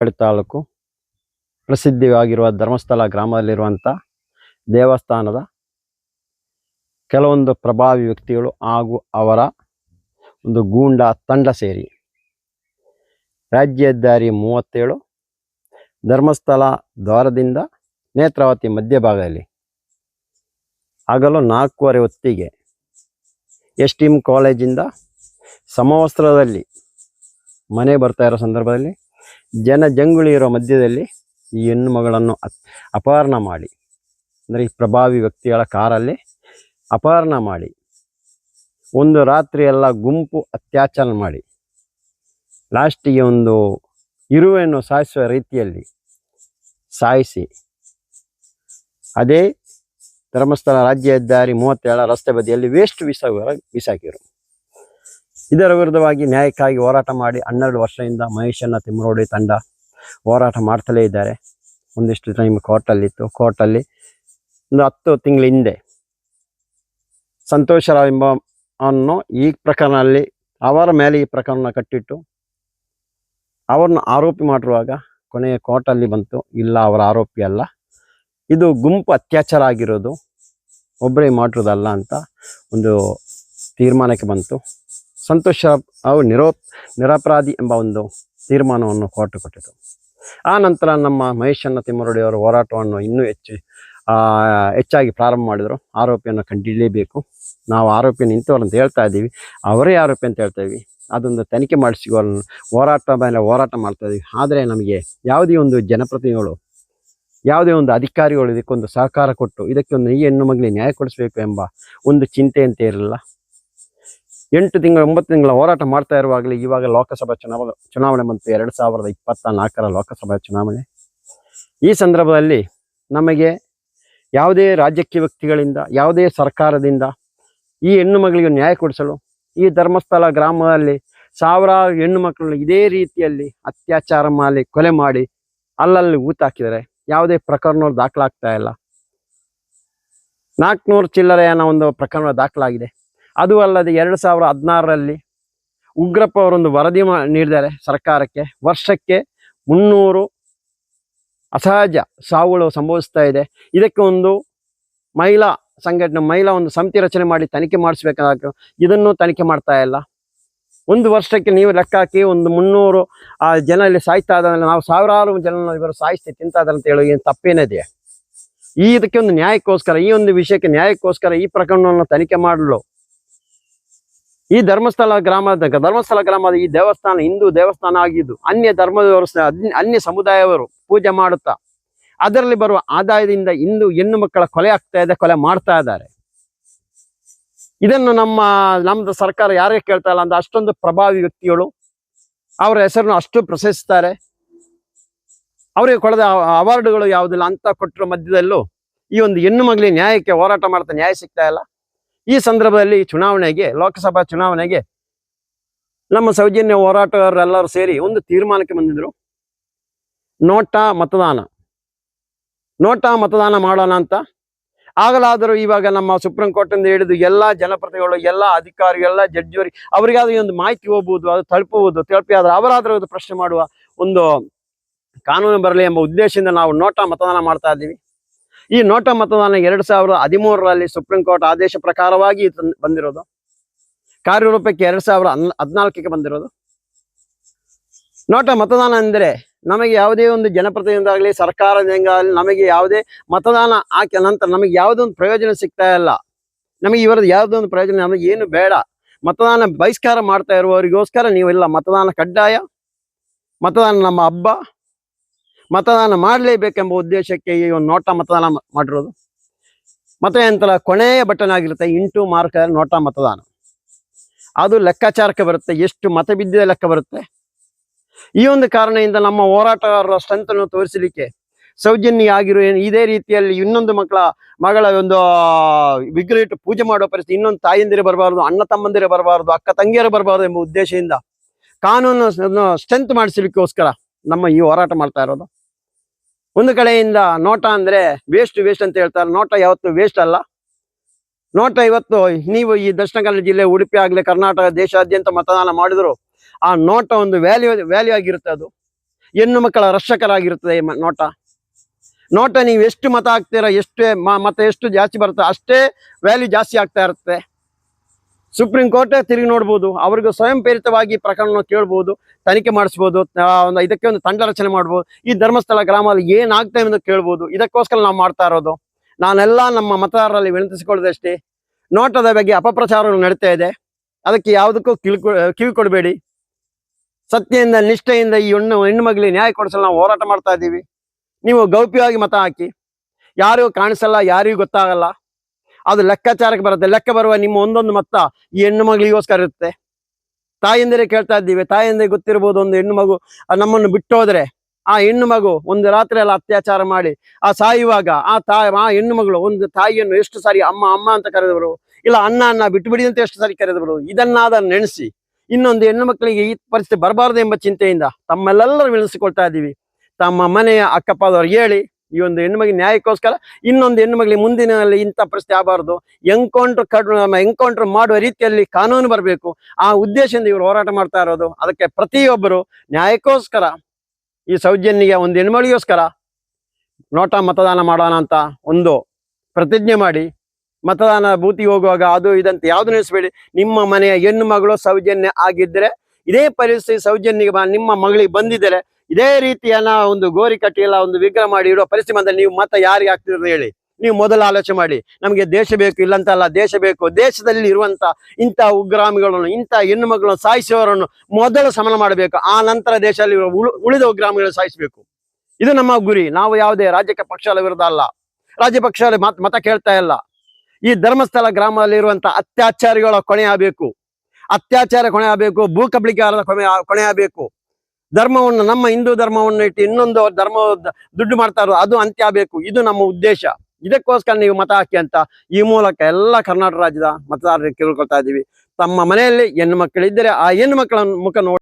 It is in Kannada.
ಹಳ್ಳಿ ತಾಲೂಕು. ಪ್ರಸಿದ್ಧವಾಗಿರುವ ಧರ್ಮಸ್ಥಳ ಗ್ರಾಮದಲ್ಲಿರುವಂಥ ದೇವಸ್ಥಾನದ ಕೆಲವೊಂದು ಪ್ರಭಾವಿ ವ್ಯಕ್ತಿಗಳು ಹಾಗೂ ಅವರ ಒಂದು ಗೂಂಡ ತಂಡ ಸೇರಿ ರಾಜ್ಯ ಹೆದ್ದಾರಿ ಮೂವತ್ತೇಳು, ಧರ್ಮಸ್ಥಳ ದ್ವಾರದಿಂದ ನೇತ್ರಾವತಿ ಮಧ್ಯಭಾಗದಲ್ಲಿ ಆಗಲು ನಾಲ್ಕೂವರೆ ಹೊತ್ತಿಗೆ ಎಸ್ ಟಿ ಎಂ ಕಾಲೇಜಿಂದ ಸಮವಸ್ತ್ರದಲ್ಲಿ ಮನೆ ಬರ್ತಾ ಇರೋ ಸಂದರ್ಭದಲ್ಲಿ ಜನ ಜಂಗುಳಿ ಇರೋ ಮಧ್ಯದಲ್ಲಿ ಈ ಹೆಣ್ಣು ಮಗಳನ್ನು ಅಪ್- ಅಪಹರಣ ಮಾಡಿ. ಅಂದರೆ ಈ ಪ್ರಭಾವಿ ವ್ಯಕ್ತಿಗಳ ಕಾರಲ್ಲಿ ಅಪಹರಣ ಮಾಡಿ. ಒಂದು ರಾತ್ರಿ ಎಲ್ಲ ಗುಂಪು ಅತ್ಯಾಚಾರ ಮಾಡಿ. ಲಾಸ್ಟಿಗೆ ಒಂದು ಇರುವೆಯನ್ನು ಸಾಯಿಸುವ ರೀತಿಯಲ್ಲಿ ಸಾಯಿಸಿ. ಅದೇ ಧರ್ಮಸ್ಥಳ ರಾಜ್ಯ ಹೆದ್ದಾರಿ ಮೂವತ್ತೇಳ ರಸ್ತೆ ಬದಿಯಲ್ಲಿ ವೇಸ್ಟ್ ಬಿಸಾಕಿರೋ ಬಿಸಾಕಿರು ಇದರ ವಿರುದ್ಧವಾಗಿ ನ್ಯಾಯಕ್ಕಾಗಿ ಹೋರಾಟ ಮಾಡಿ ಹನ್ನೆರಡು ವರ್ಷದಿಂದ ಮಹೇಶನ್ನ ತಿಮ್ಮರೋಡಿ ತಂಡ ಹೋರಾಟ ಮಾಡ್ತಲೇ ಇದ್ದಾರೆ. ಒಂದಿಷ್ಟು ಟೈಮ್ ಕೋರ್ಟಲ್ಲಿತ್ತು. ಕೋರ್ಟಲ್ಲಿ ಒಂದು ಹತ್ತು ತಿಂಗಳ ಹಿಂದೆ ಸಂತೋಷರಾವ್ ಎಂಬ ಅನ್ನು ಈ ಪ್ರಕರಣದಲ್ಲಿ ಅವರ ಮೇಲೆ ಈ ಪ್ರಕರಣ ಕಟ್ಟಿಟ್ಟು ಅವರನ್ನು ಆರೋಪಿ ಮಾಡಿರುವಾಗ ಕೊನೆಯ ಕೋರ್ಟಲ್ಲಿ ಬಂತು. ಇಲ್ಲ, ಅವರ ಆರೋಪಿ ಅಲ್ಲ. ಇದು ಗುಂಪು ಅತ್ಯಾಚಾರ ಆಗಿರೋದು. ಒಬ್ಬರೇ ಮಾಡಿರೋದಲ್ಲ ಅಂತ ಒಂದು ತೀರ್ಮಾನಕ್ಕೆ ಬಂತು. ಸಂತೋಷ ಅವು ನಿರೋ ನಿರಪರಾಧಿ ಎಂಬ ಒಂದು ತೀರ್ಮಾನವನ್ನು ಕೋರ್ಟ್ ಕೊಟ್ಟಿತು ಆ ನಂತರ ನಮ್ಮ ಮಹೇಶನ್ನ ತಿಮ್ಮರೊಡಿ ಅವರ ಹೋರಾಟವನ್ನು ಇನ್ನೂ ಹೆಚ್ಚು ಹೆಚ್ಚಾಗಿ ಪ್ರಾರಂಭ ಮಾಡಿದರು. ಆರೋಪಿಯನ್ನು ಕಂಡುಹಿಡಿಯಲೇಬೇಕು ನಾವು ಆರೋಪಿ ನಿಂತವರು ಅಂತ ಹೇಳ್ತಾ ಇದ್ದೀವಿ. ಅವರೇ ಆರೋಪಿ ಅಂತ ಹೇಳ್ತಾ ಇದ್ದೀವಿ. ಅದೊಂದು ತನಿಖೆ ಮಾಡಿಸಿ ಅವ್ರನ್ನ ಹೋರಾಟ ಮೇಲೆ ಹೋರಾಟ ಮಾಡ್ತಾ ಇದ್ದೀವಿ. ಆದರೆ ನಮಗೆ ಯಾವುದೇ ಒಂದು ಜನಪ್ರತಿನಿಧಿಗಳು, ಯಾವುದೇ ಒಂದು ಅಧಿಕಾರಿಗಳು ಇದಕ್ಕೊಂದು ಸಹಕಾರ ಕೊಟ್ಟು, ಇದಕ್ಕೆ ಒಂದು ಈ ಹೆಣ್ಣು ಮಗಳಿಗೆ ನ್ಯಾಯ ಕೊಡಿಸಬೇಕು ಎಂಬ ಒಂದು ಚಿಂತೆ ಅಂತ ಇರಲಿಲ್ಲ ಎಂಟು ತಿಂಗಳ, ಒಂಬತ್ತು ತಿಂಗಳ ಹೋರಾಟ ಮಾಡ್ತಾ ಇರುವಾಗಲೇ ಇವಾಗ ಲೋಕಸಭಾ ಚುನಾವಣೆ ಚುನಾವಣೆ ಬಂತು. ಎರಡು ಸಾವಿರದ ಇಪ್ಪತ್ತ ನಾಲ್ಕರ ಲೋಕಸಭಾ ಚುನಾವಣೆ. ಈ ಸಂದರ್ಭದಲ್ಲಿ ನಮಗೆ ಯಾವುದೇ ರಾಜಕೀಯ ವ್ಯಕ್ತಿಗಳಿಂದ, ಯಾವುದೇ ಸರ್ಕಾರದಿಂದ ಈ ಹೆಣ್ಣು ಮಗಳಿಗೆ ನ್ಯಾಯ ಕೊಡಿಸಲು, ಈ ಧರ್ಮಸ್ಥಳ ಗ್ರಾಮದಲ್ಲಿ ಸಾವಿರಾರು ಹೆಣ್ಣು ಮಕ್ಕಳನ್ನು ಇದೇ ರೀತಿಯಲ್ಲಿ ಅತ್ಯಾಚಾರ ಮಾಡಿ, ಕೊಲೆ ಮಾಡಿ ಅಲ್ಲಲ್ಲಿ ಊತ ಹಾಕಿದರೆ ಯಾವುದೇ ಪ್ರಕರಣ ದಾಖಲಾಗ್ತಾ ಇಲ್ಲ. ನಾಲ್ಕುನೂರು ಚಿಲ್ಲರೆಯನ್ನ ಒಂದು ಪ್ರಕರಣ ದಾಖಲಾಗಿದೆ. ಅದು ಅಲ್ಲದೆ ಎರಡು ಸಾವಿರ ಹದಿನಾರರಲ್ಲಿ ಉಗ್ರಪ್ಪ ಅವರೊಂದು ವರದಿ ಮಾ ನೀಡಿದ್ದಾರೆ ಸರ್ಕಾರಕ್ಕೆ. ವರ್ಷಕ್ಕೆ ಮುನ್ನೂರು ಅಸಹಜ ಸಾವುಗಳು ಸಂಭವಿಸ್ತಾ ಇದೆ. ಇದಕ್ಕೆ ಒಂದು ಮಹಿಳಾ ಸಂಘಟನೆ, ಮಹಿಳಾ ಒಂದು ಸಮಿತಿ ರಚನೆ ಮಾಡಿ ತನಿಖೆ ಮಾಡಿಸ್ಬೇಕಾದ ಇದನ್ನು ತನಿಖೆ ಮಾಡ್ತಾ ಇಲ್ಲ. ಒಂದು ವರ್ಷಕ್ಕೆ ನೀವು ಲೆಕ್ಕ ಹಾಕಿ ಒಂದು ಮುನ್ನೂರು, ಆ, ಜನ ಇಲ್ಲಿ ಸಾಯ್ತಾ ಇದ್ದಾರೆ ನಾವು ಸಾವಿರಾರು ಜನ ಇವರು ಸಾಯಿಸ್ತೀವಿ ತಿಂತಾ ಇದ್ದಾರೆ ಅಂತ ಹೇಳೋ ಏನು ತಪ್ಪೇನಿದೆ ಈ ಇದಕ್ಕೆ ಒಂದು ನ್ಯಾಯಕ್ಕೋಸ್ಕರ, ಈ ಒಂದು ವಿಷಯಕ್ಕೆ ನ್ಯಾಯಕ್ಕೋಸ್ಕರ ಈ ಪ್ರಕರಣವನ್ನು ತನಿಖೆ ಮಾಡಲು. ಈ ಧರ್ಮಸ್ಥಳ ಗ್ರಾಮದ ಧರ್ಮಸ್ಥಳ ಗ್ರಾಮದ ಈ ದೇವಸ್ಥಾನ ಹಿಂದೂ ದೇವಸ್ಥಾನ ಆಗಿದ್ದು, ಅನ್ಯ ಧರ್ಮದವರು ಅನ್ಯ- ಸಮುದಾಯವರು ಪೂಜೆ ಮಾಡುತ್ತಾ, ಅದರಲ್ಲಿ ಬರುವ ಆದಾಯದಿಂದ ಇಂದು ಹೆಣ್ಣು ಮಕ್ಕಳ ಕೊಲೆ ಆಗ್ತಾ ಇದೆ, ಕೊಲೆ ಮಾಡ್ತಾ ಇದ್ದಾರೆ. ಇದನ್ನು ನಮ್ಮ, ನಮ್ದು ಸರ್ಕಾರ ಯಾರೇ ಕೇಳ್ತಾ ಇಲ್ಲ ಅಂತ ಅಷ್ಟೊಂದು ಪ್ರಭಾವಿ ವ್ಯಕ್ತಿಗಳು, ಅವರ ಹೆಸರನ್ನು ಅಷ್ಟು ಪ್ರಶಸ್ತಾರೆ ಅವರಿಗೆ ಕೊಡದ ಅವಾರ್ಡ್ಗಳು ಯಾವುದಿಲ್ಲ, ಅಂತ ಕೊಟ್ಟರ ಮಧ್ಯದಲ್ಲೂ ಈ ಒಂದು ಹೆಣ್ಣು ಮಗಳಿಗೆ ನ್ಯಾಯಕ್ಕೆ ಹೋರಾಟ ಮಾಡ್ತಾ ನ್ಯಾಯ ಸಿಗ್ತಾ ಇಲ್ಲ. ಈ ಸಂದರ್ಭದಲ್ಲಿ ಚುನಾವಣೆಗೆ, ಲೋಕಸಭಾ ಚುನಾವಣೆಗೆ ನಮ್ಮ ಸೌಜನ್ಯ ಹೋರಾಟಗಾರರೆಲ್ಲರೂ ಸೇರಿ ಒಂದು ತೀರ್ಮಾನಕ್ಕೆ ಬಂದಿದ್ರು. ನೋಟಾ ಮತದಾನ. ನೋಟಾ ಮತದಾನ ಮಾಡೋಣ ಅಂತ. ಆಗಲಾದರೂ ಇವಾಗ ನಮ್ಮ ಸುಪ್ರೀಂ ಕೋರ್ಟ್ ಇಂದ ಹಿಡಿದು ಎಲ್ಲಾ ಜನಪ್ರತಿನಿಧಿಗಳು, ಎಲ್ಲಾ ಅಧಿಕಾರಿ ಎಲ್ಲ ಜಡ್ಜರಿ ಅವರಿಗಾದ್ರೂ ಒಂದು ಮಾಹಿತಿ ಹೋಗ್ಬೋದು, ಅದು ತಲುಪಬಹುದು ತಲುಪಿ ಆದ್ರೆ ಅವರಾದ್ರೂ ಅದು ಪ್ರಶ್ನೆ ಮಾಡುವ ಒಂದು ಕಾನೂನು ಬರಲಿ ಎಂಬ ಉದ್ದೇಶದಿಂದ ನಾವು ನೋಟಾ ಮತದಾನ ಮಾಡ್ತಾ ಇದ್ದೀವಿ. ಈ ನೋಟ ಮತದಾನ ಎರಡ್ ಸಾವಿರದ ಹದಿಮೂರರಲ್ಲಿ ಸುಪ್ರೀಂ ಕೋರ್ಟ್ ಆದೇಶ ಪ್ರಕಾರವಾಗಿ ಬಂದಿರೋದು? ಕಾರ್ಯರೂಪಕ್ಕೆ ಎರಡ್ ಸಾವಿರ ಹನ್- ಹದಿನಾಲ್ಕಕ್ಕೆ ಬಂದಿರೋದು? ನೋಟ ಮತದಾನ ಅಂದ್ರೆ ನಮಗೆ ಯಾವುದೇ ಒಂದು ಜನಪ್ರತಿನಿಧಿಯಾಗಲಿ ಸರ್ಕಾರದಿಂದಾಗಲಿ ನಮಗೆ ಯಾವುದೇ ಮತದಾನ ಹಾಕಿ ನಂತರ ನಮಗೆ ಯಾವುದೋ ಒಂದು ಪ್ರಯೋಜನ ಸಿಗ್ತಾ ಇಲ್ಲ. ನಮಗೆ ಇವರದ್ದು ಯಾವುದೋ ಒಂದು ಪ್ರಯೋಜನ ನಮಗೆ ಏನು ಬೇಡ. ಮತದಾನ ಬಹಿಷ್ಕಾರ ಮಾಡ್ತಾ ಇರುವವರಿಗೋಸ್ಕರ ನೀವೆಲ್ಲ. ಮತದಾನ ಕಡ್ಡಾಯ. ಮತದಾನ ನಮ್ಮ ಹಬ್ಬ. ಮತದಾನ ಮಾಡಲೇಬೇಕೆಂಬ ಉದ್ದೇಶಕ್ಕೆ ಈ ಒಂದು ನೋಟ ಮತದಾನ ಮಾಡಿರೋದು. ಮತ ಎಂತಲ್ಲ, ಕೊನೆಯ ಬಟನ್ ಆಗಿರುತ್ತೆ ಇಂಟು ಮಾರ್ಕ್ ನೋಟ ಮತದಾನ. ಅದು ಲೆಕ್ಕಾಚಾರಕ್ಕೆ ಬರುತ್ತೆ, ಎಷ್ಟು ಮತ ಬಿದ್ದಿದೆ ಲೆಕ್ಕ ಬರುತ್ತೆ. ಈ ಒಂದು ಕಾರಣದಿಂದ ನಮ್ಮ ಹೋರಾಟಗಾರರ ಸ್ಟ್ರೆಂತನ್ನು ತೋರಿಸಲಿಕ್ಕೆ ಸೌಜನ್ಯ ಆಗಿರೋ ಏನು ಇದೇ ರೀತಿಯಲ್ಲಿ ಇನ್ನೊಂದು ಮಕ್ಕಳ ಮಗಳ ಒಂದು ವಿಗ್ರಹ ಇಟ್ಟು ಪೂಜೆ ಮಾಡುವ ಪರಿಸ್ಥಿತಿ, ಇನ್ನೊಂದು ತಾಯಂದಿರು ಬರಬಾರದು, ಅಣ್ಣ ತಮ್ಮಂದಿರ ಬರಬಾರದು, ಅಕ್ಕ ತಂಗಿಯರು ಬರಬಾರದು ಎಂಬ ಉದ್ದೇಶದಿಂದ ಕಾನೂನು ಸ್ಟ್ರೆಂತ್ ಮಾಡಿಸಲಿಕ್ಕೋಸ್ಕರ ನಮ್ಮ ಈ ಹೋರಾಟ ಮಾಡ್ತಾ ಇರೋದು. ಒಂದು ಕಡೆಯಿಂದ ನೋಟ ಅಂದ್ರೆ ವೇಸ್ಟ್ ವೇಸ್ಟ್ ಅಂತ ಹೇಳ್ತಾರೆ. ನೋಟ ಯಾವತ್ತು ವೇಸ್ಟ್ ಅಲ್ಲ. ನೋಟ ಇವತ್ತು ನೀವು ಈ ದಕ್ಷಿಣ ಕನ್ನಡ ಜಿಲ್ಲೆ, ಉಡುಪಿ ಆಗ್ಲಿ, ಕರ್ನಾಟಕ ದೇಶಾದ್ಯಂತ ಮತದಾನ ಮಾಡಿದ್ರು, ಆ ನೋಟ ಒಂದು ವ್ಯಾಲ್ಯೂ ವ್ಯಾಲ್ಯೂ ಆಗಿರುತ್ತೆ ಅದು. ಹೆಣ್ಣು ಮಕ್ಕಳ ರಕ್ಷಕರಾಗಿರುತ್ತದೆ ನೋಟ. ನೋಟ ನೀವು ಎಷ್ಟು ಮತ ಹಾಕ್ತೀರಾ, ಎಷ್ಟು ಮತ ಎಷ್ಟು ಜಾಸ್ತಿ ಬರುತ್ತೆ, ಅಷ್ಟೇ ವ್ಯಾಲ್ಯೂ ಜಾಸ್ತಿ ಆಗ್ತಾ ಇರುತ್ತೆ. ಸುಪ್ರೀಂ ಕೋರ್ಟ್ ತಿರುಗಿ ನೋಡ್ಬೋದು, ಅವ್ರಿಗೂ ಸ್ವಯಂ ಪ್ರೇರಿತವಾಗಿ ಪ್ರಕರಣ ಕೇಳ್ಬೋದು, ತನಿಖೆ ಮಾಡಿಸ್ಬೋದು ಒಂದು ಇದಕ್ಕೆ ಒಂದು ತಂಡ ರಚನೆ ಮಾಡ್ಬೋದು, ಈ ಧರ್ಮಸ್ಥಳ ಗ್ರಾಮದಲ್ಲಿ ಏನಾಗ್ತಾ ಅಂತ ಕೇಳ್ಬೋದು. ಇದಕ್ಕೋಸ್ಕರ ನಾವು ಮಾಡ್ತಾ ಇರೋದು. ನಾನೆಲ್ಲ ನಮ್ಮ ಮತದಾರರಲ್ಲಿ ವಿನಂತಿಸಿಕೊಳ್ಳೋದಷ್ಟೇ ನೋಟದ ಬಗ್ಗೆ ಅಪಪ್ರಚಾರಗಳು ನಡೀತಾ ಇದೆ. ಅದಕ್ಕೆ ಯಾವುದಕ್ಕೂ ಕಿವಿ ಕಿವಿ ಕೊಡಬೇಡಿ. ಸತ್ಯದಿಂದ, ನಿಷ್ಠೆಯಿಂದ ಈ ಹೆಣ್ಣು ಹೆಣ್ಣು ಮಗಳಿಗೆ ನ್ಯಾಯ ಕೊಡಿಸಲು ನಾವು ಹೋರಾಟ ಮಾಡ್ತಾ ಇದ್ದೀವಿ. ನೀವು ಗೌಪ್ಯವಾಗಿ ಮತ ಹಾಕಿ. ಯಾರಿಗೂ ಕಾಣಿಸಲ್ಲ, ಯಾರಿಗೂ ಗೊತ್ತಾಗಲ್ಲ. ಅದು ಲೆಕ್ಕಾಚಾರಕ್ಕೆ ಬರುತ್ತೆ. ಲೆಕ್ಕ ಬರುವ ನಿಮ್ಮ ಒಂದೊಂದು ಮತ್ತ ಈ ಹೆಣ್ಣು ಮಗಳಿಗೋಸ್ಕರ ಇರುತ್ತೆ. ತಾಯಂದಿರೇ ಕೇಳ್ತಾ ಇದ್ದೀವಿ. ತಾಯಂದಿರಿಗೆ ಗೊತ್ತಿರ್ಬೋದು ಒಂದು ಹೆಣ್ಣು ಮಗು ನಮ್ಮನ್ನು ಬಿಟ್ಟೋದ್ರೆ ಆ ಹೆಣ್ಣು ಮಗು ಒಂದು ರಾತ್ರಿ ಎಲ್ಲ ಅತ್ಯಾಚಾರ ಮಾಡಿ, ಆ ಸಾಯುವಾಗ ಆ ತಾಯಿ ಆ ಹೆಣ್ಣು ಮಗಳು ಒಂದು ತಾಯಿಯನ್ನು ಎಷ್ಟು ಸಾರಿ ಅಮ್ಮ ಅಮ್ಮ ಅಂತ ಕರೆದವರು, ಇಲ್ಲ ಅಣ್ಣ ಅನ್ನ ಬಿಟ್ಟುಬಿಡಿ ಅಂತ ಎಷ್ಟು ಸಾರಿ ಕರೆದವರು ಇದನ್ನಾದ ನೆನೆಸಿ ಇನ್ನೊಂದು ಹೆಣ್ಣು ಮಕ್ಕಳಿಗೆ ಈ ಪರಿಸ್ಥಿತಿ ಬರಬಾರದು ಎಂಬ ಚಿಂತೆಯಿಂದ ತಮ್ಮೆಲ್ಲರೂ ವಿಳಿಸಿಕೊಳ್ತಾ ಇದ್ದೀವಿ. ತಮ್ಮ ಮನೆಯ ಅಕ್ಕಪದವ್ರಿಗೆ ಹೇಳಿ ಈ ಒಂದು ಹೆಣ್ಣು ಮಗಿನ ನ್ಯಾಯಕ್ಕೋಸ್ಕರ, ಇನ್ನೊಂದು ಹೆಣ್ಣು ಮಗಳಿಗೆ ಮುಂದಿನಲ್ಲಿ ಇಂಥ ಪ್ರಶ್ನೆ ಆಗಬಾರ್ದು. ಎನ್ಕೌಂಟರ್ ಕಡ್ ಎನ್ಕೌಂಟರ್ ಮಾಡುವ ರೀತಿಯಲ್ಲಿ ಕಾನೂನು ಬರಬೇಕು. ಆ ಉದ್ದೇಶದಿಂದ ಇವರು ಹೋರಾಟ ಮಾಡ್ತಾ ಇರೋದು. ಅದಕ್ಕೆ ಪ್ರತಿಯೊಬ್ಬರು ನ್ಯಾಯಕ್ಕೋಸ್ಕರ, ಈ ಸೌಜನ್ಯಿಗೆ ಒಂದು ಹೆಣ್ಮಗಳಿಗೋಸ್ಕರ ನೋಟ ಮತದಾನ ಮಾಡೋಣ ಅಂತ ಒಂದು ಪ್ರತಿಜ್ಞೆ ಮಾಡಿ, ಮತದಾನ ಬೂತಿಗೆ ಹೋಗುವಾಗ ಅದು ಇದಂತ ಯಾವ್ದು ನೆನೆಸ್ಬೇಡಿ. ನಿಮ್ಮ ಮನೆಯ ಹೆಣ್ಣು ಮಗಳು ಸೌಜನ್ಯ ಆಗಿದ್ದರೆ, ಇದೇ ಪರಿಸ್ಥಿತಿ ಸೌಜನ್ಯ ನಿಮ್ಮ ಮಗಳಿಗೆ ಬಂದಿದ್ದರೆ ಇದೇ ರೀತಿಯನ್ನ ಒಂದು ಗೋರಿ ಕಟ್ಟಿಲ್ಲ ಒಂದು ವಿಗ್ರಹ ಮಾಡಿ ಇಡುವ ಪರಿಸ್ಥಿತಿ ಬಂದ್ರೆ ನೀವು ಮತ ಯಾರಿಗೆ ಹಾಕ್ತಿರೋದು ಹೇಳಿ. ನೀವು ಮೊದಲು ಆಲೋಚನೆ ಮಾಡಿ. ನಮಗೆ ದೇಶ ಬೇಕು, ಇಲ್ಲಂತಲ್ಲ, ದೇಶ ಬೇಕು, ದೇಶದಲ್ಲಿ ಇರುವಂತ ಇಂಥ ಉಗ್ರಾಮಿಗಳನ್ನು ಇಂಥ ಹೆಣ್ಣು ಮಕ್ಕಳನ್ನು ಸಾಯಿಸುವವರನ್ನು ಮೊದಲು ಸಮನ ಮಾಡಬೇಕು. ಆ ನಂತರ ದೇಶದಲ್ಲಿ ಉಳಿದ ಉಗ್ರಾಮಿಗಳನ್ನು ಸಾಯಿಸಬೇಕು. ಇದು ನಮ್ಮ ಗುರಿ. ನಾವು ಯಾವುದೇ ರಾಜ್ಯಕ್ಕೆ ಪಕ್ಷಗಳ ವಿರುದ್ಧ ಅಲ್ಲ. ರಾಜ್ಯ ಪಕ್ಷ ಮತ ಮತ ಕೇಳ್ತಾ ಇಲ್ಲ. ಈ ಧರ್ಮಸ್ಥಳ ಗ್ರಾಮದಲ್ಲಿರುವಂತ ಅತ್ಯಾಚಾರಿಗಳ ಕೊನೆ ಆಗಬೇಕು. ಅತ್ಯಾಚಾರ ಕೊನೆ ಆಗಬೇಕು ಭೂ ಕಬಳಿಕೆಗಾರರ ಕೊನೆ ಕೊನೆ ಆಗಬೇಕು. ಧರ್ಮವನ್ನು, ನಮ್ಮ ಹಿಂದೂ ಧರ್ಮವನ್ನು ಇಟ್ಟು ಇನ್ನೊಂದು ಧರ್ಮ ದುಡ್ಡು ಮಾಡ್ತಾರೋ ಅದು ಅಂತ್ಯ ಬೇಕು ಇದು ನಮ್ಮ ಉದ್ದೇಶ. ಇದಕ್ಕೋಸ್ಕರ ನೀವು ಮತ ಹಾಕಿ ಅಂತ ಈ ಮೂಲಕ ಎಲ್ಲ ಕರ್ನಾಟಕ ರಾಜ್ಯದ ಮತದಾರರಿಗೆ ಕೇಳ್ಕೊಳ್ತಾ ಇದ್ದೀವಿ ತಮ್ಮ ಮನೆಯಲ್ಲಿ ಹೆಣ್ಣು ಮಕ್ಕಳಿದ್ದರೆ ಆ ಹೆಣ್ಣು ಮಕ್ಕಳ ಮುಖ